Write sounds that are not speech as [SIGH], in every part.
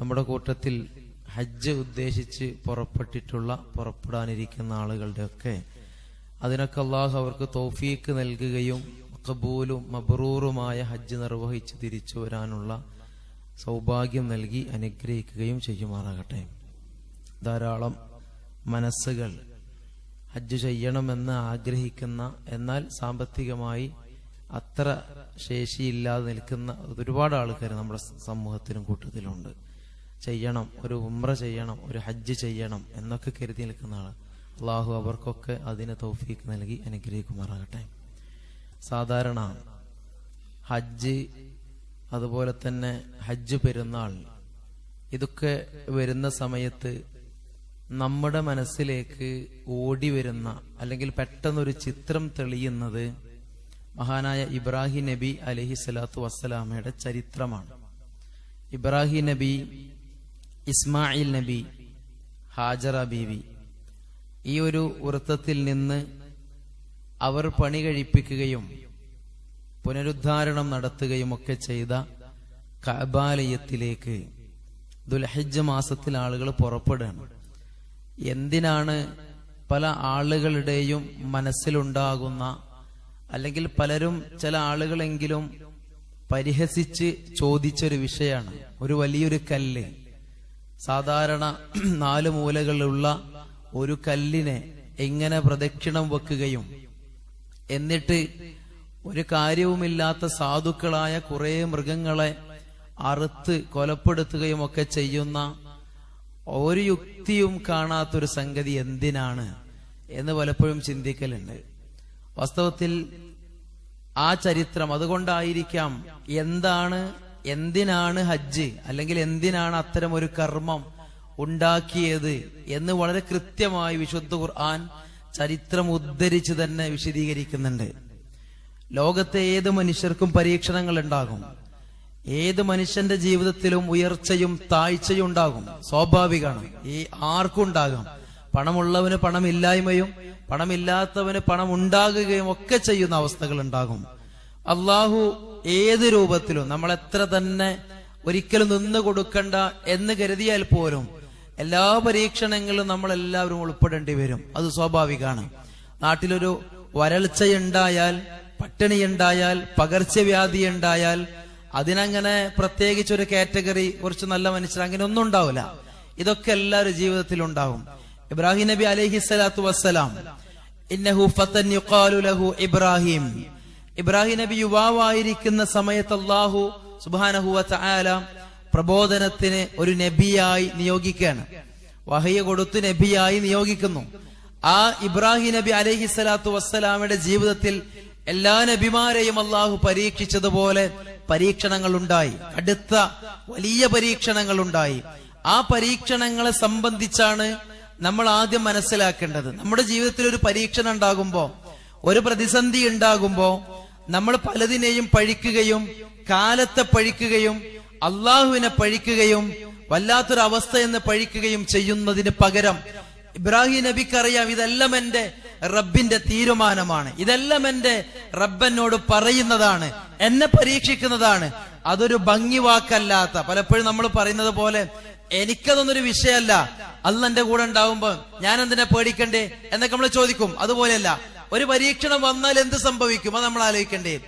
നമ്മുടെ കൂട്ടത്തിൽ ഹജ്ജ് ഉദ്ദേശിച്ച് പുറപ്പെട്ടിട്ടുള്ള പുറപ്പെടാനിരിക്കുന്ന ആളുകളുടെയൊക്കെ അതിനൊക്കെ അള്ളാഹു അവർക്ക് തോഫീക്ക് നൽകുകയും കബൂലും മബറൂറുമായ ഹജ്ജ് നിർവഹിച്ച് തിരിച്ചു വരാനുള്ള സൗഭാഗ്യം നൽകി അനുഗ്രഹിക്കുകയും ചെയ്യുമാറാകട്ടെ. ധാരാളം മനസ്സുകൾ ഹജ്ജ് ചെയ്യണമെന്ന് ആഗ്രഹിക്കുന്ന എന്നാൽ സാമ്പത്തികമായി അത്ര ശേഷിയില്ലാതെ നിൽക്കുന്ന ഒരുപാട് ആൾക്കാർ നമ്മുടെ സമൂഹത്തിനും കൂട്ടത്തിലുണ്ട്. ചെയ്യണം ഒരു ഉമ്ര ചെയ്യണം ഒരു ഹജ്ജ് ചെയ്യണം എന്നൊക്കെ കരുതി നിൽക്കുന്ന ആൾ അള്ളാഹു അവർക്കൊക്കെ അതിന് തൗഫീക്ക് നൽകി അനുഗ്രഹിക്കുമാറാകട്ടെ. സാധാരണ ഹജ്ജ് അതുപോലെ തന്നെ ഹജ്ജ് പെരുന്നാൾ ഇതൊക്കെ വരുന്ന സമയത്ത് നമ്മുടെ മനസ്സിലേക്ക് ഓടി വരുന്ന അല്ലെങ്കിൽ പെട്ടെന്നൊരു ചിത്രം തെളിയുന്നത് മഹാനായ ഇബ്രാഹിം നബി അലഹി സ്വലാത്തു വസ്സലാമയുടെ ചരിത്രമാണ്. ഇബ്രാഹിം നബി ഇസ്മായിൽ നബി ഹാജറ ബീവി. ഈ ഒരു വൃത്തത്തിൽ നിന്ന് അവർ പണി കഴിപ്പിക്കുകയും പുനരുദ്ധാരണം നടത്തുകയും ഒക്കെ ചെയ്ത കബാലയത്തിലേക്ക് ദുൽഹജ്ജ് മാസത്തിൽ ആളുകൾ പുറപ്പെടുകയാണ്. എന്തിനാണ് പല ആളുകളുടെയും മനസ്സിലുണ്ടാകുന്ന അല്ലെങ്കിൽ പലരും ചില ആളുകളെങ്കിലും പരിഹസിച്ച് ചോദിച്ചൊരു വിഷയമാണ്. ഒരു വലിയൊരു കല്ല്. സാധാരണ [CLEARS THROAT] നാല് മൂലകളുള്ള ഒരു കല്ലിനെ എങ്ങനെ പ്രദക്ഷിണം വെക്കുകയും എന്നിട്ട് ഒരു കാര്യവുമില്ലാത്ത സാധുക്കളായ കുറെ മൃഗങ്ങളെ അറുത്ത് കൊലപ്പെടുത്തുകയും ഒക്കെ ചെയ്യുന്ന ഒരു യുക്തിയും കാണാത്തൊരു സംഗതി എന്തിനാണ് എന്ന് പലപ്പോഴും ചിന്തിക്കലുണ്ട്. വാസ്തവത്തിൽ ആ ചരിത്രം അതുകൊണ്ടായിരിക്കാം എന്താണ് എന്തിനാണ് ഹജ്ജ്? അല്ലെങ്കിൽ എന്തിനാണ് അത്തരം ഒരു കർമ്മം ഉണ്ടാക്കിയത് എന്ന് വളരെ കൃത്യമായി വിശുദ്ധ ഖുർആൻ ചരിത്രം ഉദ്ധരിച്ച് തന്നെ വിശദീകരിക്കുന്നുണ്ട്. ലോകത്തെ ഏത് മനുഷ്യർക്കും പരീക്ഷണങ്ങൾ ഉണ്ടാകും. ഏത് മനുഷ്യന്റെ ജീവിതത്തിലും ഉയർച്ചയും താഴ്ചയും ഉണ്ടാകും. സ്വാഭാവികമാണ്. ഈ ആർക്കും ഉണ്ടാകാം. പണമുള്ളവന് പണമില്ലായ്മയും പണമില്ലാത്തവന് പണം ഉണ്ടാകുകയും ഒക്കെ ചെയ്യുന്ന അവസ്ഥകൾ ഉണ്ടാകും. അള്ളാഹു ഏത് രൂപത്തിലും നമ്മൾ എത്ര തന്നെ ഒരിക്കലും നിന്ന് കൊടുക്കണ്ട എന്ന് കരുതിയാൽ പോലും എല്ലാ പരീക്ഷണങ്ങളിലും നമ്മൾ എല്ലാവരും ഉൾപ്പെടേണ്ടി വരും. അത് സ്വാഭാവികമാണ്. നാട്ടിലൊരു വരൾച്ചയുണ്ടായാൽ പട്ടിണിയുണ്ടായാൽ പകർച്ചവ്യാധി ഉണ്ടായാൽ അതിനങ്ങനെ പ്രത്യേകിച്ച് ഒരു കാറ്റഗറി കുറച്ച് നല്ല മനുഷ്യർ അങ്ങനെ ഒന്നും ഉണ്ടാവില്ല. ഇതൊക്കെ എല്ലാവരും ജീവിതത്തിൽ ഉണ്ടാവും. ഇബ്രാഹിം നബി അലൈഹി സ്വലാത്തു വസ്സലാം ഇന്നഹു യുഖാലു ലഹു ഇബ്രാഹിം ഇബ്രാഹിം നബി യുവാവായിരിക്കുന്ന സമയത്ത് അള്ളാഹു സുബ്ഹാനഹു വതആല പ്രബോധനത്തിന് ഒരു നബിയായി നിയോഗിക്കുകയാണ്. വഹയ കൊടുത്ത് നബിയായി നിയോഗിക്കുന്നു. ആ ഇബ്രാഹിം നബി അലഹി സ്വലാത്തു വസ്സലാമയുടെ ജീവിതത്തിൽ എല്ലാ നബിമാരെയും അള്ളാഹു പരീക്ഷിച്ചതുപോലെ പരീക്ഷണങ്ങൾ ഉണ്ടായി അടുത്ത വലിയ പരീക്ഷണങ്ങൾ ഉണ്ടായി ആ പരീക്ഷണങ്ങളെ സംബന്ധിച്ചാണ് നമ്മൾ ആദ്യം മനസ്സിലാക്കേണ്ടത്. നമ്മുടെ ജീവിതത്തിൽ ഒരു പരീക്ഷണം ഉണ്ടാകുമ്പോ ഒരു പ്രതിസന്ധി ഉണ്ടാകുമ്പോ നമ്മൾ പലതിനെയും പഴിക്കുകയും കാലത്തെ പഴിക്കുകയും അള്ളാഹുവിനെ പഴിക്കുകയും വല്ലാത്തൊരു അവസ്ഥ എന്ന് പഴിക്കുകയും ചെയ്യുന്നതിന് പകരം ഇബ്രാഹിം നബിക്കറിയാം ഇതെല്ലാം എന്റെ റബ്ബിന്റെ തീരുമാനമാണ് ഇതെല്ലാം എന്റെ റബ്ബനോട് പറയുന്നതാണ് എന്നെ പരീക്ഷിക്കുന്നതാണ് അതൊരു ഭംഗി വാക്കല്ലാത്ത പലപ്പോഴും നമ്മൾ പറയുന്നത് പോലെ എനിക്കതൊന്നൊരു വിഷയമല്ല അല്ല എന്റെ കൂടെ ഉണ്ടാവുമ്പോ ഞാൻ എന്തിനാ പേടിക്കണ്ടേ എന്നൊക്കെ നമ്മൾ ചോദിക്കും അതുപോലെയല്ല ഒരു പരീക്ഷണം വന്നാൽ എന്ത് സംഭവിക്കും? അത് നമ്മൾ ആലോചിക്കണ്ടേ.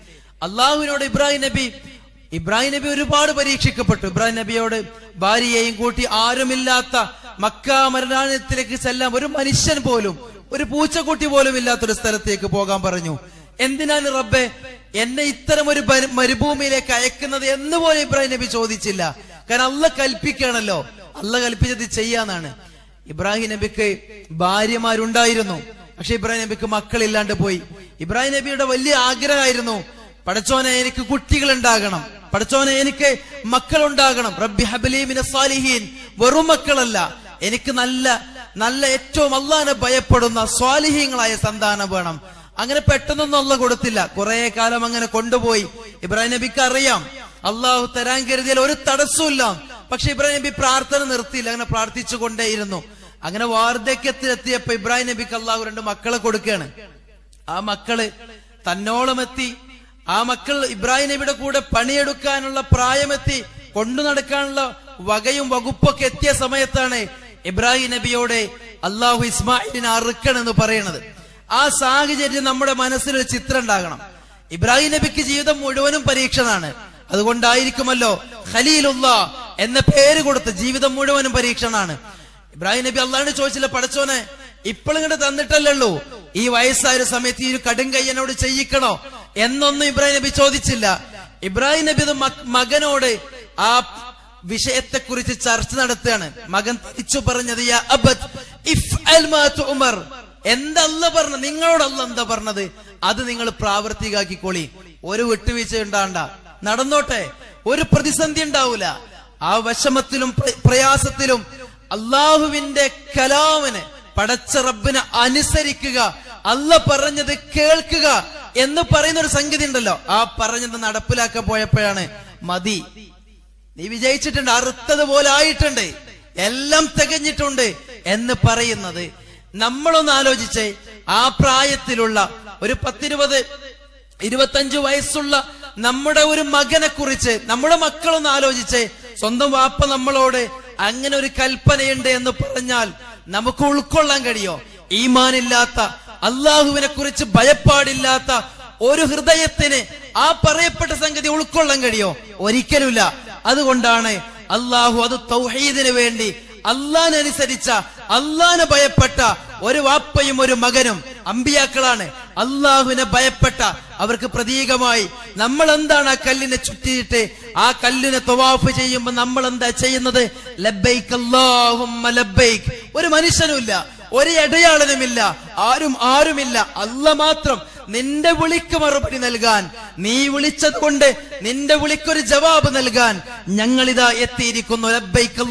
അള്ളാഹുവിനോട് ഇബ്രാഹിം നബി ഇബ്രാഹിം നബി ഒരുപാട് പരീക്ഷിക്കപ്പെട്ടു. ഇബ്രാഹിം നബിയോട് ഭാര്യയെയും കൂട്ടി ആരുമില്ലാത്ത മക്ക മരണത്തിലേക്ക് ചെല്ലാം ഒരു മനുഷ്യൻ പോലും ഒരു പൂച്ചക്കുട്ടി പോലും ഇല്ലാത്തൊരു സ്ഥലത്തേക്ക് പോകാൻ പറഞ്ഞു. എന്തിനാണ് റബ്ബെ എന്നെ ഇത്തരം ഒരു മരുഭൂമിയിലേക്ക് അയക്കുന്നത് എന്ന് പോലും ഇബ്രാഹിം നബി ചോദിച്ചില്ല. കാരണം അല്ല കൽപ്പിക്കുകയാണല്ലോ. അല്ല കൽപ്പിച്ചത് ചെയ്യാന്നാണ്. ഇബ്രാഹിം നബിക്ക് ഭാര്യമാരുണ്ടായിരുന്നു. പക്ഷെ ഇബ്രാഹിം നബിക്ക് മക്കളില്ലാണ്ട് പോയി. ഇബ്രാഹിം നബിയുടെ വലിയ ആഗ്രഹമായിരുന്നു പടച്ചോനെ എനിക്ക് കുട്ടികൾ ഉണ്ടാകണം പടച്ചോനെ എനിക്ക് മക്കൾ ഉണ്ടാകണം റബ്ബി ഹബലീമിനെ സാലിഹീൻ. വെറും മക്കളല്ല എനിക്ക് നല്ല നല്ല ഏറ്റവും അള്ളാനെ ഭയപ്പെടുന്ന സ്വാലിഹീങ്ങളായ സന്താനം വേണം. അങ്ങനെ പെട്ടെന്നൊന്നും അല്ല കൊടുത്തില്ല. കുറെ കാലം അങ്ങനെ കൊണ്ടുപോയി. ഇബ്രാഹിം നബിക്ക് അറിയാം അള്ളാഹു തരാൻ കരുതിയാൽ ഒരു തടസ്സമില്ല പക്ഷെ ഇബ്രാഹിം നബി പ്രാർത്ഥന നിർത്തിയില്ല അങ്ങനെ പ്രാർത്ഥിച്ചു കൊണ്ടേയിരുന്നു അങ്ങനെ വാർദ്ധക്യത്തിലെത്തിയപ്പോ ഇബ്രാഹിം നബിക്ക് അള്ളാഹു രണ്ട് മക്കളെ കൊടുക്കുകയാണ്. ആ മക്കൾ തന്നോളം എത്തി ആ മക്കൾ ഇബ്രാഹിം നബിയുടെ കൂടെ പണിയെടുക്കാനുള്ള പ്രായമെത്തി കൊണ്ടു നടക്കാനുള്ള വകയും വകുപ്പൊക്കെ എത്തിയ സമയത്താണ് ഇബ്രാഹിം നബിയോട് അള്ളാഹു ഇസ്മായിലിനെ അറുക്കണെന്ന് പറയണത്. ആ സാഹചര്യം നമ്മുടെ മനസ്സിലൊരു ചിത്രം ഉണ്ടാകണം. ഇബ്രാഹിം നബിക്ക് ജീവിതം മുഴുവനും പരീക്ഷണാണ് അതുകൊണ്ടായിരിക്കുമല്ലോ ഖലീലുള്ള എന്ന പേര് കൊടുത്ത് ജീവിതം മുഴുവനും പരീക്ഷണാണ് ഇബ്രാഹിം നബി അള്ളാഹിനെ ചോദിച്ചില്ല പടച്ചോനെ ഇപ്പോഴിങ്ങോട്ട് തന്നിട്ടല്ലല്ലോ ഈ വയസ്സായ സമയത്ത് ഈ ഒരു കടും കയ്യനോട് ചെയ്യിക്കണോ? എന്നൊന്നും ഇബ്രാഹിം നബി ചോദിച്ചില്ല. ഇബ്രാഹിം നബി അത് മകനോട് ആ വിഷയത്തെ കുറിച്ച് ചർച്ച നടത്തുകയാണ്. മകൻ തിരിച്ചു പറഞ്ഞത് "യാ അബത്, ഇഫ്അൽ മാ തുഅ്മർ." എന്താ അല്ല പറഞ്ഞ നിങ്ങളോട് അല്ല എന്താ പറഞ്ഞത്? അത് നിങ്ങൾ പ്രാവർത്തികാക്കിക്കോളി ഒരു വിട്ടുവീഴ്ച ഉണ്ടാണ്ട. നടന്നോട്ടെ ഒരു പ്രതിസന്ധി ഉണ്ടാവൂല. ആ വിഷമത്തിലും പ്രയാസത്തിലും അള്ളാഹുവിന്റെ കലാമിന് പടച്ച റബ്ബിനെ അനുസരിക്കുക അല്ല പറഞ്ഞത് കേൾക്കുക എന്ന് പറയുന്ന ഒരു സംഗതി ഉണ്ടല്ലോ. ആ പറഞ്ഞത് നടപ്പിലാക്കാൻ പോയപ്പോഴാണ് മതി. നീ വിജയിച്ചിട്ടുണ്ട് അറുത്തത് പോലെ ആയിട്ടുണ്ട് എല്ലാം തികഞ്ഞിട്ടുണ്ട് എന്ന് പറയുന്നത്. നമ്മളൊന്ന് ആലോചിച്ചേ ആ പ്രായത്തിലുള്ള ഒരു പത്തിരുപത് ഇരുപത്തഞ്ചു വയസ്സുള്ള നമ്മുടെ ഒരു മകനെ കുറിച്ച് നമ്മുടെ മക്കളൊന്ന് ആലോചിച്ചേ സ്വന്തം വാപ്പ നമ്മളോട് അങ്ങനെ ഒരു കൽപ്പനയുണ്ട് എന്ന് പറഞ്ഞാൽ നമുക്ക് ഉൾക്കൊള്ളാൻ കഴിയോ? ഈമാനില്ലാത്ത അള്ളാഹുവിനെ കുറിച്ച് ഭയപ്പാടില്ലാത്ത ഒരു ഹൃദയത്തിന് ആ പറയപ്പെട്ട സംഗതി ഉൾക്കൊള്ളാൻ കഴിയോ? ഒരിക്കലുമില്ല. അതുകൊണ്ടാണ് അള്ളാഹു അത് തൗഹീദിന് വേണ്ടി അള്ളാനനുസരിച്ച അള്ളാന് ഭയപ്പെട്ട ഒരു വാപ്പയും ഒരു മകനും അമ്പിയാക്കളാണ്. അള്ളാഹുവിനെ ഭയപ്പെട്ട അവർക്ക് പ്രതീകമായി നമ്മൾ എന്താണ് ആ കല്ലിനെ ചുറ്റിയിട്ട് ആ കല്ലിനെ തൊവാഫ് ചെയ്യുമ്പോൾ നമ്മൾ എന്താ ചെയ്യുന്നത് ലബൈക്ക് ലബ്ബൈക്ക്. ഒരു മനുഷ്യനുമില്ല ഒരു ഇടയാളനുമില്ല ആരും ആരുമില്ല. അല്ല മാത്രം നിന്റെ വിളിക്ക് മറുപടി നൽകാൻ നീ വിളിച്ചത് കൊണ്ട് നിന്റെ വിളിക്കൊരു ജവാബ് നൽകാൻ ഞങ്ങളിതാ എത്തിയിരിക്കുന്നു. ലബൈക്ക്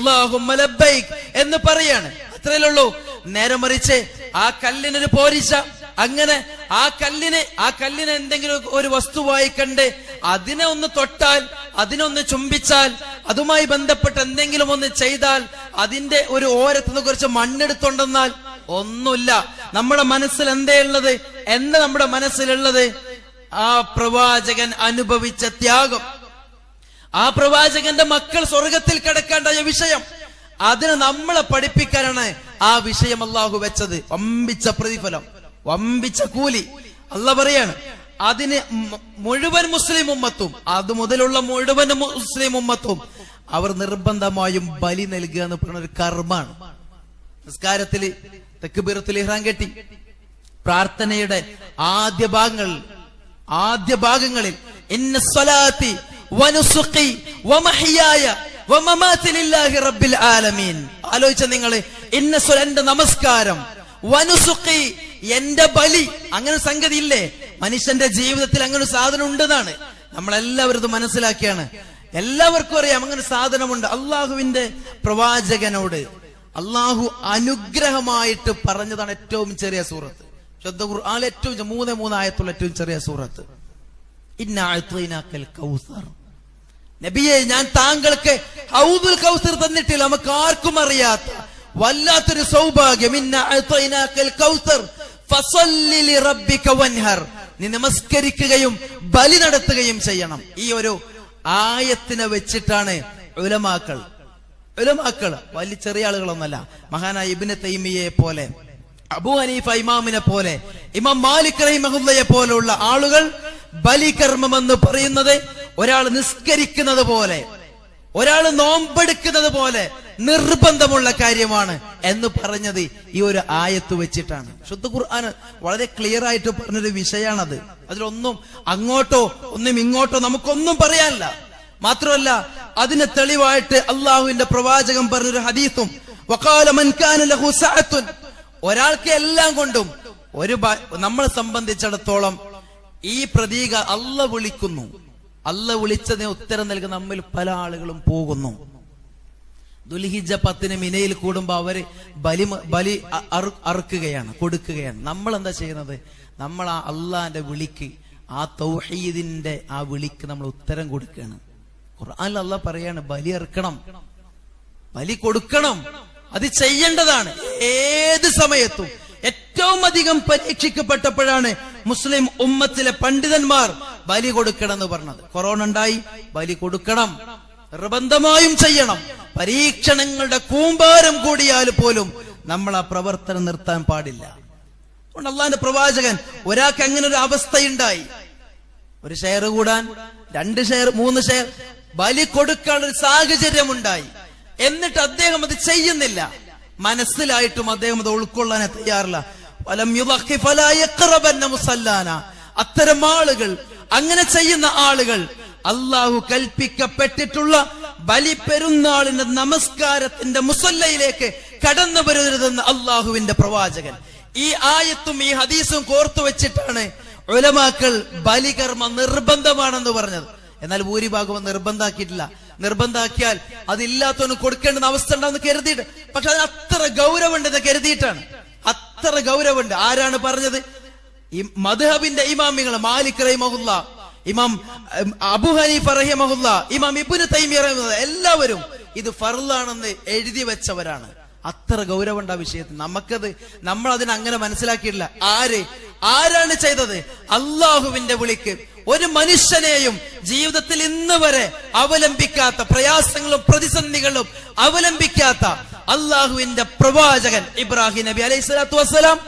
ലബ്ബൈക്ക് എന്ന് പറയാണ്. അത്രയല്ലുള്ളൂ നേരെ മറിച്ച് ആ കല്ലിനൊരു പോരിച്ച അങ്ങനെ ആ കല്ലിനെ ആ കല്ലിനെ എന്തെങ്കിലും ഒരു വസ്തുവായി കണ്ട് അതിനെ ഒന്ന് തൊട്ടാൽ അതിനൊന്ന് ചുംബിച്ചാൽ അതുമായി ബന്ധപ്പെട്ട് എന്തെങ്കിലും ഒന്ന് ചെയ്താൽ അതിന്റെ ഒരു ഓരത്തുനിന്ന് കുറച്ച് മണ്ണെടുത്തുണ്ടെന്നാൽ ഒന്നുമില്ല. നമ്മുടെ മനസ്സിൽ എന്തേ ഉള്ളത്? എന്താ നമ്മുടെ മനസ്സിലുള്ളത് ആ പ്രവാചകൻ അനുഭവിച്ച ത്യാഗം. ആ പ്രവാചകന്റെ മക്കൾ സ്വർഗത്തിൽ കിടക്കേണ്ട വിഷയം അതിന് നമ്മളെ പഠിപ്പിക്കാനാണ് ആ വിഷയം അള്ളാഹു വെച്ചത്. വമ്പിച്ച പ്രതിഫലം. വമ്പിച്ച കൂലി. അല്ല പറയാണ് അതിന് മുഴുവൻ മുസ്ലിം ഉമ്മത്തും അത് മുതലുള്ള മുഴുവൻ മുസ്ലിം ഉമ്മത്തും അവർ നിർബന്ധമായും ബലി നൽകുക എന്ന് പറയുന്ന ഒരു കർമ്മമാണ്. നിസ്കാരത്തിൽ തെക്കുബീറത്തിൽ ഇഹ്റാൻ കെട്ടി. പ്രാർത്ഥനയുടെ ആദ്യ ഭാഗങ്ങൾ ആദ്യ ഭാഗങ്ങളിൽ വനുസുഖി ആലോചിച്ച സ്വല എന്റെ നമസ്കാരം വനുസുഖി എന്റെ ബലി. അങ്ങനെ സംഗതി ഇല്ലേ മനുഷ്യന്റെ ജീവിതത്തിൽ അങ്ങനെ ഒരു സാധനം ഉണ്ടെന്നാണ്. നമ്മളെല്ലാവരും ഇത് മനസ്സിലാക്കിയാണ്. എല്ലാവർക്കും അറിയാം അങ്ങനെ സാധനമുണ്ട്. അള്ളാഹുവിന്റെ പ്രവാചകനോട്. അള്ളാഹു അനുഗ്രഹമായിട്ട് പറഞ്ഞതാണ് ഏറ്റവും ചെറിയ സൂറത്ത്. ശുദ്ധ ഖുർആനിലെ ഏറ്റവും മൂന്ന് മൂന്നായത്തുള്ള ഏറ്റവും ചെറിയ സൂറത്ത്. നബിയെ ഞാൻ താങ്കൾക്ക് ഹൗദുൽ കൗസർ തന്നിട്ടില്ല. നമുക്ക് ആർക്കും അറിയാത്ത വല്ലാത്തൊരു സൗഭാഗ്യം. നീ നമസ്കരിക്കുകയും ബലി നടത്തുകയും ചെയ്യണം. ഈ ഒരു ആയത്തിനെ വെച്ചിട്ടാണ് ഉലമാക്കൾ. ഉലമാക്കൾ വലിയ ചെറിയ ആളുകളൊന്നല്ല. മഹാനായ ഇബിന് തൈമിയെ പോലെ അബു ഹനീഫ ഇമാമിനെ പോലെ ഇമാം മാലിക് റഹിമഹുല്ലയെ പോലുള്ള ആളുകൾ ബലികർമ്മം എന്ന് പറയുന്നത് ഒരാൾ നിസ്കരിക്കുന്നത് പോലെ ഒരാൾ നോമ്പെടുക്കുന്നത് പോലെ നിർബന്ധമുള്ള കാര്യമാണ് എന്ന് പറഞ്ഞത് ഈ ഒരു ആയത്ത് വെച്ചിട്ടാണ്. ശുദ്ധ ഖുർആാന് വളരെ ക്ലിയർ ആയിട്ട് പറഞ്ഞൊരു വിഷയമാണത് അതിലൊന്നും അങ്ങോട്ടോ ഒന്നും ഇങ്ങോട്ടോ നമുക്കൊന്നും പറയാനില്ല. മാത്രമല്ല അതിന് തെളിവായിട്ട് അള്ളാഹുവിന്റെ പ്രവാചകം പറഞ്ഞൊരു ഹദീസും ഒരാൾക്ക് എല്ലാം കൊണ്ടും ഒരു നമ്മളെ സംബന്ധിച്ചിടത്തോളം ഈ പ്രതീക അല്ല വിളിക്കുന്നു. അല്ല വിളിച്ചതിന് ഉത്തരം നൽകുന്ന നമ്മിൽ പല ആളുകളും പോകുന്നു. ദുൽഹിജ പത്തിന് മിനയിൽ കൂടുമ്പോ അവർ ബലി ബലി അറുക്കുകയാണ് കൊടുക്കുകയാണ്. നമ്മൾ എന്താ ചെയ്യുന്നത്? നമ്മൾ ആ അള്ളാന്റെ വിളിക്ക് ആ തൗഹീദിന്റെ ആ വിളിക്ക് നമ്മൾ ഉത്തരം കൊടുക്കുകയാണ്. ഖുർആനിൽ അള്ളാഹ് പറയാണ് ബലി അറുക്കണം. ബലി കൊടുക്കണം. അത് ചെയ്യേണ്ടതാണ്. ഏത് സമയത്തും. ഏറ്റവും അധികം പരീക്ഷിക്കപ്പെട്ടപ്പോഴാണ് മുസ്ലിം ഉമ്മത്തിലെ പണ്ഡിതന്മാർ ബലി കൊടുക്കണം എന്ന് പറഞ്ഞത്. കൊറോണ ഉണ്ടായി ബലി കൊടുക്കണം. നിർബന്ധമായും ചെയ്യണം. പരീക്ഷണങ്ങളുടെ കൂമ്പാരം കൂടിയാൽ പോലും നമ്മൾ ആ പ്രവർത്തനം നിർത്താൻ പാടില്ല. അള്ളാന്റെ പ്രവാചകൻ ഒരാൾക്ക് അങ്ങനെ ഒരു അവസ്ഥയുണ്ടായി. ഒരു ഷെയർ കൂടാൻ രണ്ട് ഷെയർ മൂന്ന് ഷെയർ ബലി കൊടുക്കാനുള്ള ഒരു സാഹചര്യം ഉണ്ടായി എന്നിട്ട് അദ്ദേഹം അത് ചെയ്യുന്നില്ല. മനസ്സിലായിട്ടും അദ്ദേഹം അത് ഉൾക്കൊള്ളാൻ തയ്യാറില്ല. അത്തരം ആളുകൾ അങ്ങനെ ചെയ്യുന്ന ആളുകൾ അള്ളാഹു കൽപ്പിക്കപ്പെട്ടിട്ടുള്ള ബലി പെരുന്നാളിന്റെ നമസ്കാരത്തിന്റെ മുസല്ലയിലേക്ക് കടന്നു വരരുതെന്ന് അള്ളാഹുവിന്റെ പ്രവാചകൻ. ഈ ആയത്തും ഈ ഹദീസും കോർത്തു വെച്ചിട്ടാണ് ഒലമാക്കൾ ബലികർമ്മ നിർബന്ധമാണെന്ന് പറഞ്ഞത്. എന്നാൽ ഭൂരിഭാഗവും നിർബന്ധാക്കിയിട്ടില്ല. നിർബന്ധാക്കിയാൽ അതില്ലാത്തവന് കൊടുക്കേണ്ടുന്ന അവസ്ഥ ഉണ്ടാവുന്ന കരുതിയിട്ട്. പക്ഷെ അതിന് അത്ര ഗൗരവമുണ്ടെന്ന് കരുതിയിട്ടാണ്. അത്ര ഗൗരവമുണ്ട്. ആരാണ് പറഞ്ഞത്? ഈ മധുഹബിന്റെ ഇമാമികൾ മാലിക് റഹിമഹുല്ല ഇമാം അബു ഹനീഫ റഹിമഹുല്ല ഇമാം ഇബ്നു തൈമിയ എല്ലാവരും ഇത് ഫറുള്ളാണെന്ന് എഴുതി വെച്ചവരാണ്. അത്ര ഗൗരവമുണ്ട് ആ വിഷയത്തിൽ. നമുക്കത് നമ്മൾ അതിനെ അങ്ങനെ മനസ്സിലാക്കിയിട്ടില്ല. ആര്? ആരാണ് ചെയ്തത്? അള്ളാഹുവിന്റെ വിളിക്ക്. ഒരു മനുഷ്യനെയും ജീവിതത്തിൽ ഇന്ന് വരെ അവലംബിക്കാത്ത പ്രയാസങ്ങളും പ്രതിസന്ധികളും അവലംബിക്കാത്ത അള്ളാഹുവിന്റെ പ്രവാചകൻ ഇബ്രാഹിം നബി അലൈഹി സ്വലാത്തു വസ്സലാം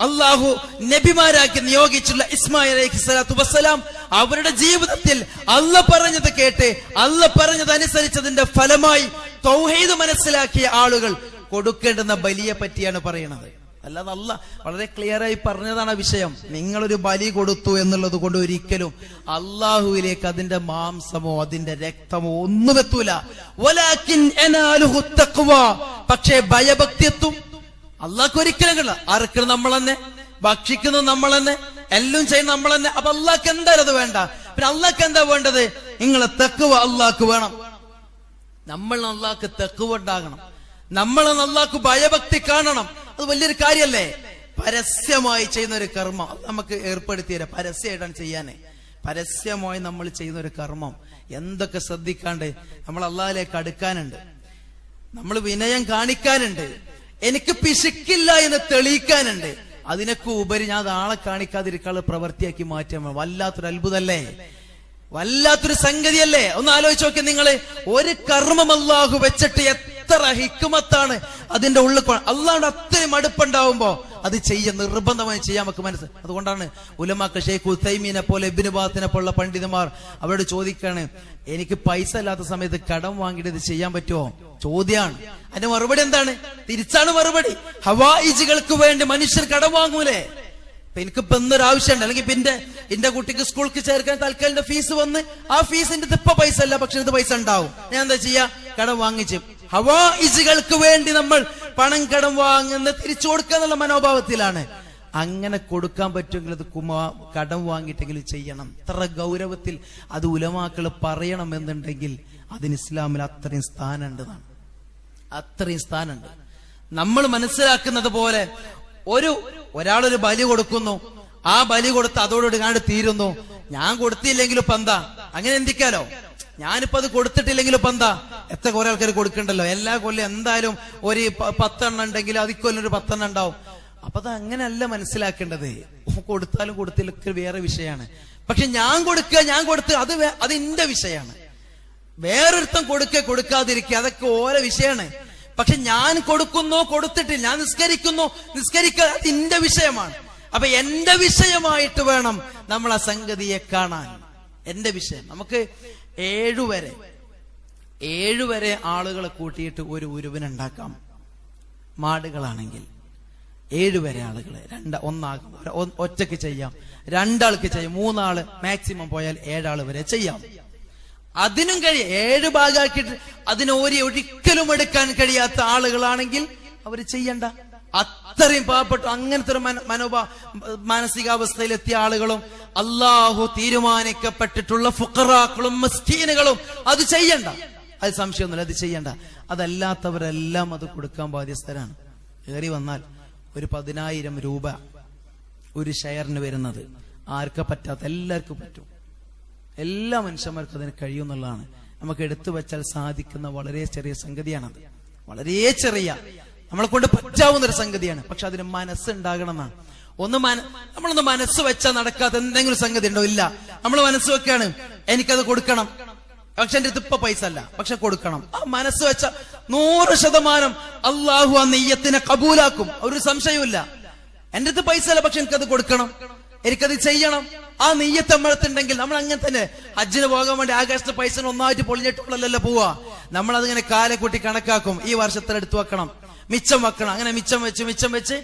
അള്ളാഹു നബിമാരാക്കി നിയോഗിച്ചുള്ള ഇസ്മായിൽ അലൈഹി സ്വലാത്തു വസ്സലാം അവരുടെ ജീവിതത്തിൽ അല്ല പറഞ്ഞത് കേട്ട് അല്ല പറഞ്ഞത് അനുസരിച്ചതിന്റെ ഫലമായി തൗഹീദ് മനസ്സിലാക്കിയ ആളുകൾ കൊടുക്കേണ്ടുന്ന ബലിയെ പറ്റിയാണ് പറയുന്നത് അല്ലാതെ അല്ല വളരെ ക്ലിയർ ആയി പറഞ്ഞതാണ് വിഷയം. നിങ്ങളൊരു ബലി കൊടുത്തു എന്നുള്ളത് കൊണ്ട് ഒരിക്കലും അള്ളാഹുവിലേക്ക് അതിന്റെ മാംസമോ അതിന്റെ രക്തമോ ഒന്നും എത്തൂല. പക്ഷേ ഭയഭക്തിത്വം അള്ളാഹ്ക്ക് ഒരിക്കലും കിട്ടില്ല അറുക്കുന്നത് നമ്മൾ തന്നെ ഭക്ഷിക്കുന്നത് നമ്മൾ തന്നെ എല്ലാം ചെയ്യുന്ന നമ്മൾ തന്നെ അപ്പൊ അള്ളാഹ്ക്ക് എന്തായാലും അത് വേണ്ട. പിന്നെ അള്ളാഹ്ക്ക് എന്താ വേണ്ടത്? നിങ്ങളെ തെക്കുവ അള്ളാഹ്ക്ക് വേണം. നമ്മൾ അള്ളാഹ്ക്ക് തെക്കുവ ഉണ്ടാകണം. നമ്മൾ അള്ളാഹ്ക്ക് ഭയഭക്തി കാണണം. അത് വലിയൊരു കാര്യല്ലേ? പരസ്യമായി ചെയ്യുന്ന ഒരു കർമ്മം നമുക്ക് ഏർപ്പെടുത്തിയ പരസ്യമായിട്ടാണ് ചെയ്യാനേ. പരസ്യമായി നമ്മൾ ചെയ്യുന്ന ഒരു കർമ്മം. എന്തൊക്കെ ശ്രദ്ധിക്കാണ്ട് നമ്മൾ അള്ളാഹിലേക്ക് അടുക്കാനുണ്ട്. നമ്മൾ വിനയം കാണിക്കാനുണ്ട്. എനിക്ക് പിശുക്കില്ല എന്ന് തെളിയിക്കാനുണ്ട്. അതിനൊക്കെ ഉപരി ഞാൻ ആളെ കാണിക്കാതിരിക്കാനുള്ള പ്രവൃത്തിയാക്കി മാറ്റാൻ വല്ലാത്തൊരു അത്ഭുതല്ലേ വല്ലാത്തൊരു സംഗതിയല്ലേ? ഒന്ന് ആലോചിച്ച് നോക്കി നിങ്ങൾ ഒരു കർമ്മം അള്ളാഹു വെച്ചിട്ട് എത്ര ഹിക്കുമത്താണ് അതിന്റെ ഉള്ളിൽ അള്ളാഹുടെ അത്രയും അടുപ്പുണ്ടാവുമ്പോ അത് ചെയ്യ നിർബന്ധമായി ചെയ്യാൻ നമുക്ക് മനസ്സ്. അതുകൊണ്ടാണ് ഉലമാക്ക ഷെയ്ഖ് ഉസൈമീനെ പോലെ ഇബിനുബാത്തിനെ പോലുള്ള പണ്ഡിതന്മാർ അവരോട് ചോദിക്കാണ് എനിക്ക് പൈസ ഇല്ലാത്ത സമയത്ത് കടം വാങ്ങിയിട്ട് ഇത് ചെയ്യാൻ പറ്റുമോ? ചോദ്യമാണ് അതിന്റെ മറുപടി എന്താണ്? തിരിച്ചാണ് മറുപടി. ഹവായിജികൾക്ക് വേണ്ടി മനുഷ്യർ കടം വാങ്ങൂലേ? എനിക്ക് ഇപ്പൊ എന്തൊരു ആവശ്യമുണ്ട്. അല്ലെങ്കിൽ പിന്നെ എന്റെ കുട്ടിക്ക് സ്കൂൾക്ക് ചേർക്കാൻ തൽക്കാലിന്റെ ഫീസ് വന്ന് ആ ഫീസിന്റെ ഇപ്പൊ പൈസ അല്ല പക്ഷെ ഇത് പൈസ ഉണ്ടാവും. ഞാൻ എന്താ ചെയ്യാ? കടം വാങ്ങിച്ച് ഹവായിജുകൾക്ക് വേണ്ടി നമ്മൾ പണം കടം വാങ്ങുന്ന തിരിച്ചു കൊടുക്കുക എന്നുള്ള മനോഭാവത്തിലാണ്. അങ്ങനെ കൊടുക്കാൻ പറ്റുമെങ്കിൽ അത് കുമാ കടം വാങ്ങിയിട്ടെങ്കിലും ചെയ്യണം. ഇത്ര ഗൗരവത്തിൽ അത് ഉലമാക്കൾ പറയണം എന്നുണ്ടെങ്കിൽ അതിന് ഇസ്ലാമിൽ അത്രയും സ്ഥാനമുണ്ടെന്നാണ് അത്രയും സ്ഥാനമുണ്ട്. നമ്മൾ മനസ്സിലാക്കുന്നത് പോലെ ഒരു ഒരാളൊരു ബലി കൊടുക്കുന്നു. ആ ബലി കൊടുത്ത് അതോടുകൂടി കാണ്ട് തീരുന്നു. ഞാൻ കൊടുത്തില്ലെങ്കിലും പന്താ അങ്ങനെ എന്തിക്കാലോ ഞാനിപ്പോ അത് കൊടുത്തിട്ടില്ലെങ്കിലും ഇപ്പൊ എന്താ? എത്ര കുറെ ആൾക്കാർ കൊടുക്കണ്ടല്ലോ. എല്ലാ കൊല്ലം എന്തായാലും ഒരു പത്തെണ്ണം ഉണ്ടെങ്കിൽ അതിക്കൊല്ലം ഒരു പത്തെണ്ണം ഉണ്ടാവും. അപ്പൊ അത് അങ്ങനെയല്ല മനസ്സിലാക്കേണ്ടത്. കൊടുത്താലും കൊടുത്തില്ലൊക്കെ വേറെ വിഷയമാണ്. പക്ഷെ ഞാൻ കൊടുക്കുക ഞാൻ കൊടുത്ത് അത് അത് എന്റെ വിഷയമാണ്. വേറൊരുത്തം കൊടുക്കുക കൊടുക്കാതിരിക്കുക അതൊക്കെ ഓരോ വിഷയമാണ്. പക്ഷെ ഞാൻ കൊടുക്കുന്നു കൊടുത്തിട്ടില്ല ഞാൻ നിസ്കരിക്കുന്നു നിസ്കരിക്കുക അത് എന്റെ വിഷയമാണ്. അപ്പൊ എന്റെ വിഷയമായിട്ട് വേണം നമ്മൾ ആ സംഗതിയെ കാണാൻ. എന്റെ വിഷയം. നമുക്ക് ഏഴുവരെ ഏഴുവരെ ആളുകളെ കൂട്ടിയിട്ട് ഒരു ഉരുവിനുണ്ടാക്കാം. മാടുകളാണെങ്കിൽ ഏഴുവരെ ആളുകളെ രണ്ട് ഒന്നാകും. ഒരു- ഒ- ഒറ്റയ്ക്ക് ചെയ്യാം. രണ്ടാൾക്ക് ചെയ്യാം. മൂന്നാൾ മാക്സിമം പോയാൽ ഏഴാൾ വരെ ചെയ്യാം. അതിനും കഴിയും ഏഴ് ഭാഗമാക്കിയിട്ട് അതിനെ ഒരു ഒരിക്കലും എടുക്കാൻ കഴിയാത്ത ആളുകളാണെങ്കിൽ അവർ ചെയ്യണ്ട. അത്രയും പാവപ്പെട്ടു അങ്ങനത്തെ ഒരു മന- മനോഭാ മാനസികാവസ്ഥയിലെത്തിയ ആളുകളും അള്ളാഹു തീരുമാനിക്കപ്പെട്ടിട്ടുള്ള ഫുക്കറാക്കളും മസ്കീനുകളും അത് ചെയ്യണ്ട. അത് സംശയമൊന്നുമില്ല അത് ചെയ്യണ്ട. അതല്ലാത്തവരെല്ലാം അത് കൊടുക്കാൻ ബാധ്യസ്ഥരാണ്. കയറി വന്നാൽ ഒരു പതിനായിരം രൂപ ഒരു ഷെയറിന് വരുന്നത്. ആർക്ക പറ്റാത്ത? എല്ലാവർക്കും പറ്റും. എല്ലാ മനുഷ്യന്മാർക്കും അതിന് കഴിയുമെന്നുള്ളതാണ്. നമുക്ക് എടുത്തു വെച്ചാൽ സാധിക്കുന്ന വളരെ ചെറിയ സംഗതിയാണത്. വളരെ ചെറിയ നമ്മളെ കൊണ്ട് പറ്റാവുന്ന ഒരു സംഗതിയാണ്. പക്ഷെ അതിന് മനസ്സുണ്ടാകണം എന്നാണ് ഒന്ന് മന നമ്മളൊന്ന് മനസ്സ് വെച്ചാൽ നടക്കാത്ത എന്തെങ്കിലും സംഗതി ഉണ്ടോ? ഇല്ല. നമ്മൾ മനസ്സ് വെക്കാണ് എനിക്കത് കൊടുക്കണം. പക്ഷെ എന്റെ അടുത്ത് പൈസ അല്ല. പക്ഷെ കൊടുക്കണം. ആ മനസ്സ് വെച്ച നൂറ് ശതമാനം അള്ളാഹു ആ നെയ്യത്തിനെ കബൂലാക്കും. ഒരു സംശയവുമില്ല. എന്റെ അടുത്ത് പൈസ അല്ല പക്ഷെ എനിക്കത് കൊടുക്കണം. എനിക്കത് ചെയ്യണം. ആ നെയ്യത്ത് നമ്മളടുത്തുണ്ടെങ്കിൽ നമ്മൾ അങ്ങനെ തന്നെ ഹജ്ജിന് പോകാൻ വേണ്ടി ആകാശത്ത് പൈസ ഒന്നായിട്ട് പൊളിഞ്ഞിട്ടുള്ളല്ലോ പോവാ. നമ്മൾ അതിങ്ങനെ കാലെ കൂട്ടി കണക്കാക്കും. ഈ വർഷത്തിൽ എടുത്തു വെക്കണം. മിച്ചം വെക്കണം. അങ്ങനെ മിച്ചം വെച്ച് മിച്ചം വെച്ച്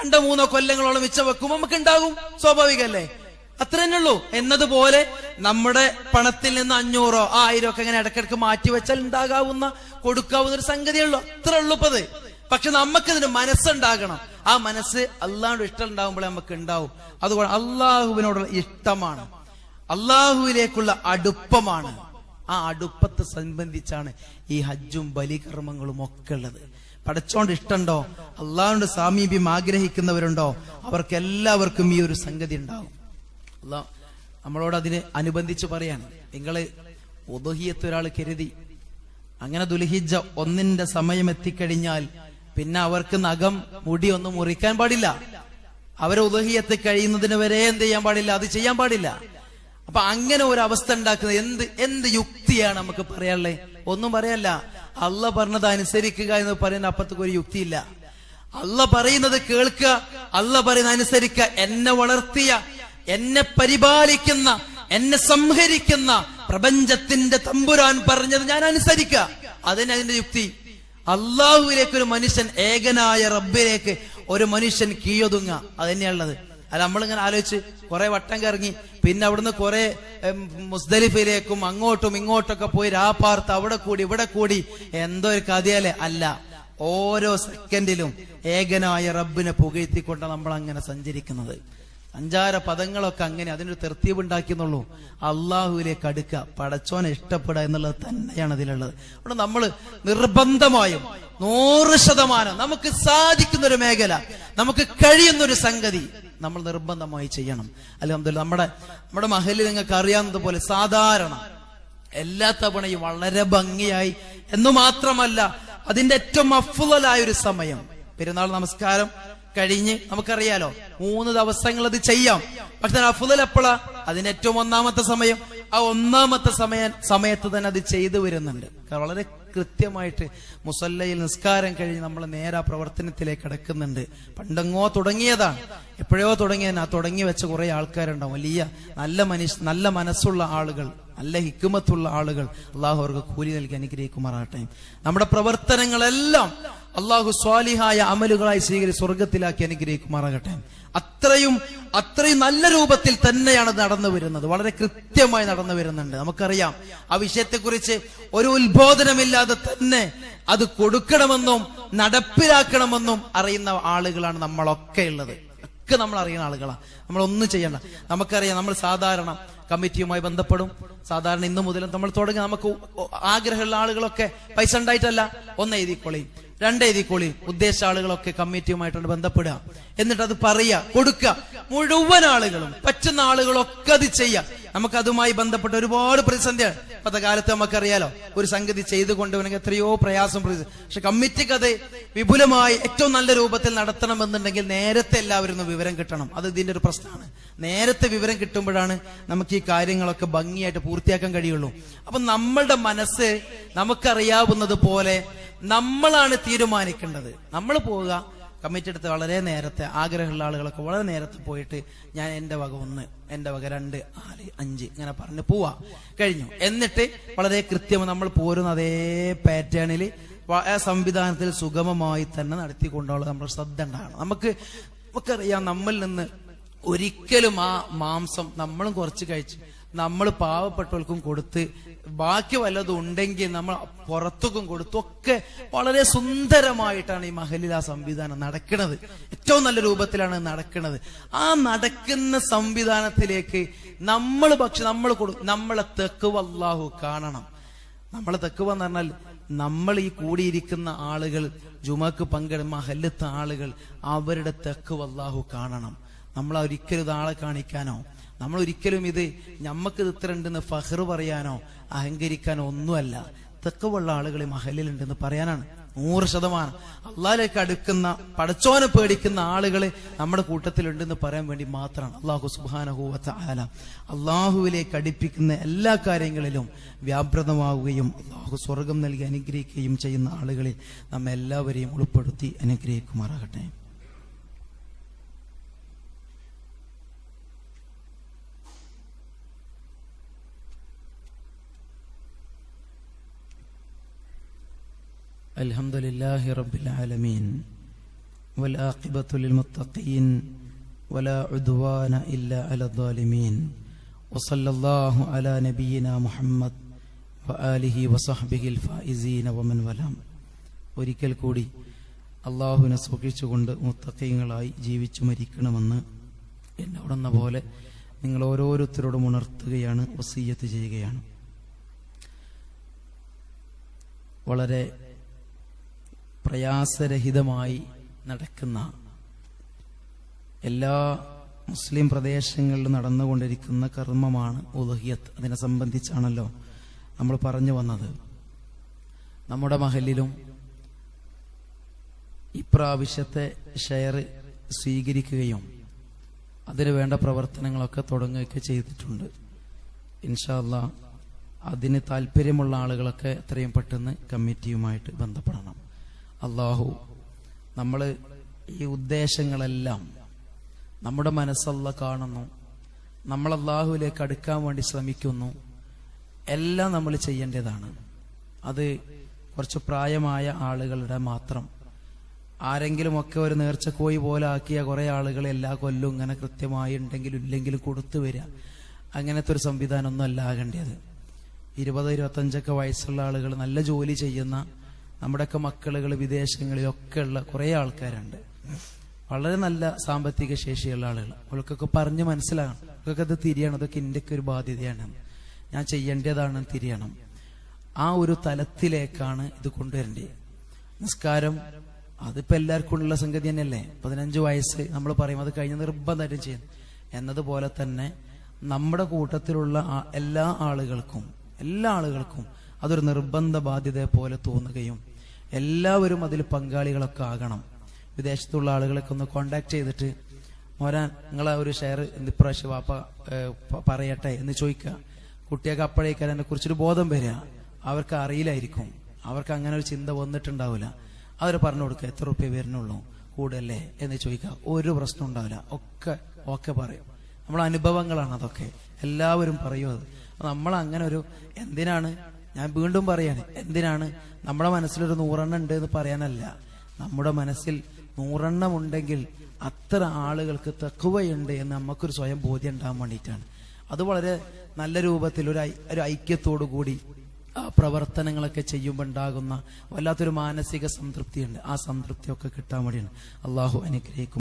രണ്ടോ മൂന്നോ കൊല്ലങ്ങളോളം മിച്ചം വെക്കുമ്പോൾ നമുക്ക് ഉണ്ടാകും സ്വാഭാവികല്ലേ അത്ര തന്നെ ഉള്ളൂ എന്നതുപോലെ നമ്മുടെ പണത്തിൽ നിന്ന് അഞ്ഞൂറോ ആയിരം ഒക്കെ ഇങ്ങനെ ഇടക്കിടക്ക് മാറ്റി വെച്ചാൽ ഉണ്ടാകാവുന്ന കൊടുക്കാവുന്ന ഒരു സംഗതിയുള്ളൂ അത്ര ഉള്ളൂ ഇപ്പത്. പക്ഷെ നമുക്കിതിന് മനസ്സുണ്ടാകണം. ആ മനസ്സ് അള്ളാഹുടെ ഇഷ്ടം ഉണ്ടാകുമ്പോഴേ നമുക്ക് ഉണ്ടാവും അതുകൊണ്ട് അള്ളാഹുവിനോടുള്ള ഇഷ്ടമാണ്. അള്ളാഹുവിലേക്കുള്ള അടുപ്പമാണ്. ആ അടുപ്പത്തെ സംബന്ധിച്ചാണ് ഈ ഹജ്ജും ബലികർമ്മങ്ങളും ഒക്കെ ഉള്ളത്. പടച്ചോണ്ട് ഇഷ്ടമുണ്ടോ അള്ളാഹുന്റെ സാമീപ്യം ആഗ്രഹിക്കുന്നവരുണ്ടോ? അവർക്ക് എല്ലാവർക്കും ഈ ഒരു സംഗതി ഉണ്ടാവും. അള്ളാഹ് നമ്മളോട് അതിന് അനുബന്ധിച്ച് പറയാണ്. നിങ്ങൾ ഉദഹിയത്ത് ഒരാൾ കരുതി. അങ്ങനെ ദുൽഹിജ ഒന്നിന്റെ സമയം എത്തിക്കഴിഞ്ഞാൽ പിന്നെ അവർക്ക് നഖം മുടി ഒന്നും മുറിക്കാൻ പാടില്ല. അവരെ ഉദഹിയത്ത് കഴിയുന്നതിന് വരെ എന്ത് ചെയ്യാൻ പാടില്ല? അത് ചെയ്യാൻ പാടില്ല. അപ്പൊ അങ്ങനെ ഒരു അവസ്ഥ ഉണ്ടാക്കുന്നത് എന്ത് എന്ത് യുക്തിയാണ് നമുക്ക് പറയാനുള്ളത്? ഒന്നും പറയല്ല. അല്ല പറഞ്ഞത് അനുസരിക്കുക എന്ന് പറയുന്ന അപ്പത്തേക്ക് ഒരു യുക്തിയില്ല. അല്ല പറയുന്നത് കേൾക്കുക അല്ല പറയുന്നത് അനുസരിക്കുക എന്നെ വളർത്തിയ എന്നെ പരിപാലിക്കുന്ന എന്നെ സംഹരിക്കുന്ന പ്രപഞ്ചത്തിന്റെ തമ്പുരാൻ പറഞ്ഞത് ഞാൻ അനുസരിക്കുക. അതിന് അതിന്റെ യുക്തി. അള്ളാഹുവിലേക്ക് ഒരു മനുഷ്യൻ ഏകനായ റബ്ബിലേക്ക് ഒരു മനുഷ്യൻ കീയൊതുങ്ങ അത് അല്ല നമ്മളിങ്ങനെ ആലോചിച്ച് കുറെ വട്ടം കറങ്ങി. പിന്നെ അവിടുന്ന് കുറെ മുസ്തലിഫിലേക്കും അങ്ങോട്ടും ഇങ്ങോട്ടൊക്കെ പോയി രാപ്പാർത്ത് അവിടെ കൂടി ഇവിടെ കൂടി. എന്തോ ഒരു കഥയല്ലേ? അല്ല. ഓരോ സെക്കൻഡിലും ഏകനായ റബ്ബിനെ പുകഴ്ത്തിക്കൊണ്ട് നമ്മൾ അങ്ങനെ സഞ്ചരിക്കുന്നത്. അഞ്ചാര പദങ്ങളൊക്കെ അങ്ങനെ അതിനൊരു തെർത്തീവ് ഉണ്ടാക്കിയെന്നുള്ളൂ. അള്ളാഹുവിലേക്ക് അടുക്കുക പടച്ചോനെ ഇഷ്ടപ്പെടുക എന്നുള്ളത് തന്നെയാണ് അതിലുള്ളത്. അവിടെ നമ്മൾ നിർബന്ധമായും നൂറ് ശതമാനം നമുക്ക് സാധിക്കുന്ന ഒരു മേഖല നമുക്ക് കഴിയുന്നൊരു സംഗതി നമ്മൾ നിർബന്ധമായി ചെയ്യണം. അല്ല നമ്മുടെ നമ്മുടെ മഹലിൽ നിങ്ങൾക്ക് അറിയാവുന്നതുപോലെ സാധാരണ എല്ലാ തവണയും വളരെ ഭംഗിയായി എന്ന് മാത്രമല്ല അതിന്റെ ഏറ്റവും അഫുലായ ഒരു സമയം. പെരുന്നാൾ നമസ്കാരം കഴിഞ്ഞ് നമുക്കറിയാലോ മൂന്ന് ദിവസങ്ങൾ അത് ചെയ്യാം. പക്ഷെ അഫുദൽ എപ്പോഴാ അതിന് ഏറ്റവും ഒന്നാമത്തെ സമയം ആ ഒന്നാമത്തെ സമയ സമയത്ത് തന്നെ അത് ചെയ്തു വരുന്നുണ്ട്. വളരെ കൃത്യമായിട്ട് മുസല്ലയിൽ നിസ്കാരം കഴിഞ്ഞ് നമ്മൾ നേരെ ആ പ്രവർത്തനത്തിലേക്ക് കിടക്കുന്നുണ്ട്. പണ്ടെങ്ങോ തുടങ്ങിയതാണ്. എപ്പോഴോ തുടങ്ങിയതിന് ആ തുടങ്ങി വെച്ച കുറെ ആൾക്കാരുണ്ടാവും. വലിയ നല്ല മനുഷ്യ നല്ല മനസ്സുള്ള ആളുകൾ നല്ല ഹിക്കുമത്തുള്ള ആളുകൾ അള്ളാഹു അവർക്ക് കൂലി നൽകി അനുഗ്രഹിക്കുമാറാട്ടെ നമ്മുടെ പ്രവർത്തനങ്ങളെല്ലാം അള്ളാഹു സ്വാലിഹായ അമലുകളായി സ്വീകരിച്ച് സ്വർഗത്തിലാക്കി അനുഗ്രഹിക്കുമാറാകട്ടെ. അത്രയും അത്രയും നല്ല രൂപത്തിൽ തന്നെയാണ് നടന്നു വരുന്നത്. വളരെ കൃത്യമായി നടന്നു വരുന്നുണ്ട്. നമുക്കറിയാം. ആ വിഷയത്തെക്കുറിച്ച് ഒരു ഉത്ബോധനമില്ലാതെ തന്നെ അത് കൊടുക്കണമെന്നും നടപ്പിലാക്കണമെന്നും അറിയുന്ന ആളുകളാണ് നമ്മളൊക്കെ ഉള്ളത്. ഒക്കെ നമ്മൾ അറിയുന്ന ആളുകളാണ് നമ്മൾ ഒന്നും ചെയ്യണ്ട. നമുക്കറിയാം നമ്മൾ സാധാരണ കമ്മിറ്റിയുമായി ബന്ധപ്പെടും. സാധാരണ ഇന്നു മുതൽ നമ്മൾ തുടങ്ങി. നമുക്ക് ആഗ്രഹമുള്ള ആളുകളൊക്കെ പൈസ ഉണ്ടായിട്ടല്ല. ഒന്ന് എഴുതിക്കോളി രണ്ട് എഴുതിക്കോളി ഉദ്ദേശ ആളുകളൊക്കെ കമ്മിറ്റിയുമായിട്ടാണ് ബന്ധപ്പെടുക. എന്നിട്ട് അത് പറയുക കൊടുക്കുക. മുഴുവൻ ആളുകളും പറ്റുന്ന ആളുകളൊക്കെ അത് ചെയ്യുക. നമുക്ക് അതുമായി ബന്ധപ്പെട്ട ഒരുപാട് പ്രതിസന്ധിയാണ് ഇപ്പത്തെ കാലത്ത് നമുക്കറിയാലോ ഒരു സംഗതി ചെയ്തു കൊണ്ടുവരണമെങ്കിൽ എത്രയോ പ്രയാസം പക്ഷെ കമ്മിറ്റിക്ക് അത് വിപുലമായി ഏറ്റവും നല്ല രൂപത്തിൽ നടത്തണമെന്നുണ്ടെങ്കിൽ നേരത്തെ എല്ലാവരും വിവരം കിട്ടണം. അത് ഇതിന്റെ ഒരു പ്രശ്നമാണ്. നേരത്തെ വിവരം കിട്ടുമ്പോഴാണ് നമുക്ക് ഈ കാര്യങ്ങളൊക്കെ ഭംഗിയായിട്ട് പൂർത്തിയാക്കാൻ കഴിയുള്ളൂ. അപ്പൊ നമ്മളുടെ മനസ്സ് നമുക്കറിയാവുന്നത് പോലെ നമ്മളാണ് തീരുമാനിക്കേണ്ടത്. നമ്മൾ പോവുക. കമ്മിറ്റി എടുത്ത് വളരെ നേരത്തെ ആഗ്രഹമുള്ള ആളുകളൊക്കെ വളരെ നേരത്തെ പോയിട്ട് ഞാൻ എന്റെ വക ഒന്ന് എന്റെ വക രണ്ട് നാല് അഞ്ച് ഇങ്ങനെ പറഞ്ഞ് പോവാ. കഴിഞ്ഞു. എന്നിട്ട് വളരെ കൃത്യം നമ്മൾ പോരുന്ന അതേ പാറ്റേണിൽ സംവിധാനത്തിൽ സുഗമമായി തന്നെ നടത്തിക്കൊണ്ടുള്ള നമ്മൾ ശ്രദ്ധ ഉണ്ടാകണം. നമുക്ക് നമുക്കറിയാം നമ്മിൽ നിന്ന് ഒരിക്കലും ആ മാംസം നമ്മളും കുറച്ച് കഴിച്ച് നമ്മൾ പാവപ്പെട്ടവർക്കും കൊടുത്ത് ബാക്കി വല്ലതും ഉണ്ടെങ്കിൽ നമ്മൾ പുറത്തുക്കും കൊടുത്തു ഒക്കെ വളരെ സുന്ദരമായിട്ടാണ് ഈ മഹലിൽ ആ സംവിധാനം നടക്കുന്നത്. ഏറ്റവും നല്ല രൂപത്തിലാണ് നടക്കുന്നത്. ആ നടക്കുന്ന സംവിധാനത്തിലേക്ക് നമ്മൾ പക്ഷെ നമ്മൾ കൊടു നമ്മളെ തെക്ക് അള്ളാഹു കാണണം. നമ്മളെ തെക്കുവ എന്ന് പറഞ്ഞാൽ നമ്മൾ ഈ കൂടിയിരിക്കുന്ന ആളുകൾ ജുമക്ക് പങ്കെടു മഹല്ലത്തെ ആളുകൾ അവരുടെ തെക്ക് അള്ളാഹു കാണണം. നമ്മൾ ഒരിക്കലും ആളെ കാണിക്കാനോ? നമ്മൾ ഒരിക്കലും ഇത് ഞമ്മക്ക് ഇത് ഇത്ര ഉണ്ടെന്ന് ഫഹർ പറയാനോ അഹങ്കരിക്കാനോ ഒന്നുമല്ല. തെക്കുള്ള ആളുകൾ മഹലിലുണ്ടെന്ന് പറയാനാണ്. നൂറ് ശതമാനം. അള്ളാഹിലേക്ക് അടുക്കുന്ന പടച്ചോനെ പേടിക്കുന്ന ആളുകൾ നമ്മുടെ കൂട്ടത്തിലുണ്ടെന്ന് പറയാൻ വേണ്ടി മാത്രമാണ്. അള്ളാഹു സുബാനഹുവത്ത ആല അള്ളാഹുവിലേക്ക് അടുപ്പിക്കുന്ന എല്ലാ കാര്യങ്ങളിലും വ്യാപൃതമാവുകയും അള്ളാഹു സ്വർഗം നൽകി അനുഗ്രഹിക്കുകയും ചെയ്യുന്ന ആളുകളിൽ നമ്മെല്ലാവരെയും ഉൾപ്പെടുത്തി അനുഗ്രഹിക്കുമാറാകട്ടെ. الحمد لله رب العالمين والآقبة للمتقين ولا عدوان إلا على الظالمين وصلى الله على نبينا محمد وآله وصحبه الفائزين ومن വലാം ഒരിക്കൽ കൂടി അള്ളാഹുവിനെ സൂക്ഷിച്ചുകൊണ്ട് മുത്തക്കയങ്ങളായി ജീവിച്ചു മരിക്കണമെന്ന് എന്നോടെന്ന പോലെ നിങ്ങൾ ഓരോരുത്തരോടും ഉണർത്തുകയാണ് വസീയത്ത് ചെയ്യുകയാണ് വളരെ പ്രയാസരഹിതമായി നടക്കുന്ന എല്ലാ മുസ്ലിം പ്രദേശങ്ങളിലും നടന്നുകൊണ്ടിരിക്കുന്ന കർമ്മമാണ് ഉലഹിയത്ത് അതിനെ സംബന്ധിച്ചാണല്ലോ നമ്മൾ പറഞ്ഞു വന്നത്. നമ്മുടെ മഹലിലും ഇപ്രാവശ്യത്തെ ഷെയർ സ്വീകരിക്കുകയും അതിന് വേണ്ട പ്രവർത്തനങ്ങളൊക്കെ തുടങ്ങുകയൊക്കെ ചെയ്തിട്ടുണ്ട്. ഇൻഷാല്ല അതിന് താല്പര്യമുള്ള ആളുകളൊക്കെ എത്രയും പെട്ടെന്ന് കമ്മിറ്റിയുമായിട്ട് ബന്ധപ്പെടണം. അള്ളാഹു നമ്മൾ ഈ ഉദ്ദേശങ്ങളെല്ലാം നമ്മുടെ മനസ്സല്ല കാണുന്നു. നമ്മൾ അള്ളാഹുവിലേക്ക് അടുക്കാൻ വേണ്ടി ശ്രമിക്കുന്നു. എല്ലാം നമ്മൾ ചെയ്യേണ്ടതാണ്. അത് കുറച്ച് പ്രായമായ ആളുകളുടെ മാത്രം. ആരെങ്കിലുമൊക്കെ ഒരു നേർച്ചക്കോയി പോലെ ആക്കിയ കുറെ ആളുകൾ എല്ലാ കൊല്ലവും ഇങ്ങനെ കൃത്യമായി ഉണ്ടെങ്കിലും ഇല്ലെങ്കിലും കൊടുത്തു വരിക. അങ്ങനത്തെ ഒരു സംവിധാനമൊന്നും അല്ല ആകേണ്ടത്. ഇരുപത് ഇരുപത്തഞ്ചൊക്കെ വയസ്സുള്ള ആളുകൾ നല്ല ജോലി ചെയ്യുന്ന നമ്മുടെയൊക്കെ മക്കളുകൾ വിദേശങ്ങളിലൊക്കെ ഉള്ള കുറേ ആൾക്കാരുണ്ട്. വളരെ നല്ല സാമ്പത്തിക ശേഷിയുള്ള ആളുകൾ അവൾക്കൊക്കെ പറഞ്ഞ് മനസ്സിലാകണം. അവൾക്കൊക്കെ അത് തിരിയണം. അതൊക്കെ ഇന്ത്യയ്ക്ക് ഒരു ബാധ്യതയാണ്. ഞാൻ ചെയ്യേണ്ടതാണ് തിരിയണം. ആ ഒരു തലത്തിലേക്കാണ് ഇത് കൊണ്ടുവരേണ്ടത്. നിസ്കാരം അതിപ്പോ എല്ലാവർക്കും ഉള്ള സംഗതി തന്നെയല്ലേ? പതിനഞ്ച് വയസ്സ് നമ്മൾ പറയും അത് കഴിഞ്ഞ നിർബന്ധമായിട്ടും ചെയ്യണം. എന്നതുപോലെ തന്നെ നമ്മുടെ കൂട്ടത്തിലുള്ള എല്ലാ ആളുകൾക്കും എല്ലാ ആളുകൾക്കും അതൊരു നിർബന്ധ ബാധ്യതയെ പോലെ തോന്നുകയും എല്ലാവരും അതിൽ പങ്കാളികളൊക്കെ ആകണം. വിദേശത്തുള്ള ആളുകളൊക്കെ ഒന്ന് കോണ്ടാക്ട് ചെയ്തിട്ട് മോരാ നിങ്ങളെ ഒരു ഷെയർ എന്ത് പ്രാവശ്യം വാപ്പ പറയട്ടെ? എന്ന് ചോദിക്കുക കുട്ടിയൊക്കെ അപ്പോഴേക്കും അതിനെ കുറിച്ചൊരു ബോധം വരിക. അവർക്ക് അറിയില്ലായിരിക്കും. അവർക്ക് അങ്ങനെ ഒരു ചിന്ത വന്നിട്ടുണ്ടാവില്ല. അവർ പറഞ്ഞു കൊടുക്കുക എത്ര റുപ്യ വരുന്നുള്ളൂ? കൂടല്ലേ? എന്ന് ചോദിക്കുക ഒരു പ്രശ്നം ഉണ്ടാവില്ല. ഒക്കെ ഒക്കെ പറയും. നമ്മളെ അനുഭവങ്ങളാണ് അതൊക്കെ. എല്ലാവരും പറയും അത്. നമ്മൾ അങ്ങനെ ഒരു എന്തിനാണ് ഞാൻ വീണ്ടും പറയാണ് എന്തിനാണ്? നമ്മുടെ മനസ്സിലൊരു നൂറെണ്ണം ഉണ്ട് എന്ന് പറയാനല്ല. നമ്മുടെ മനസ്സിൽ നൂറെണ്ണം ഉണ്ടെങ്കിൽ അത്ര ആളുകൾക്ക് തെക്കുവയുണ്ട് എന്ന് നമുക്കൊരു സ്വയം ബോധ്യം ഉണ്ടാകാൻ വേണ്ടിയിട്ടാണ്. അത് വളരെ നല്ല രൂപത്തിൽ ഒരു ഒരു ഐക്യത്തോടു കൂടി പ്രവർത്തനങ്ങളൊക്കെ ചെയ്യുമ്പോൾ ഉണ്ടാകുന്ന വല്ലാത്തൊരു മാനസിക സംതൃപ്തിയുണ്ട്. ആ സംതൃപ്തിയൊക്കെ കിട്ടാൻ വേണ്ടിയാണ്. അള്ളാഹു അനുഗ്രഹിക്കും.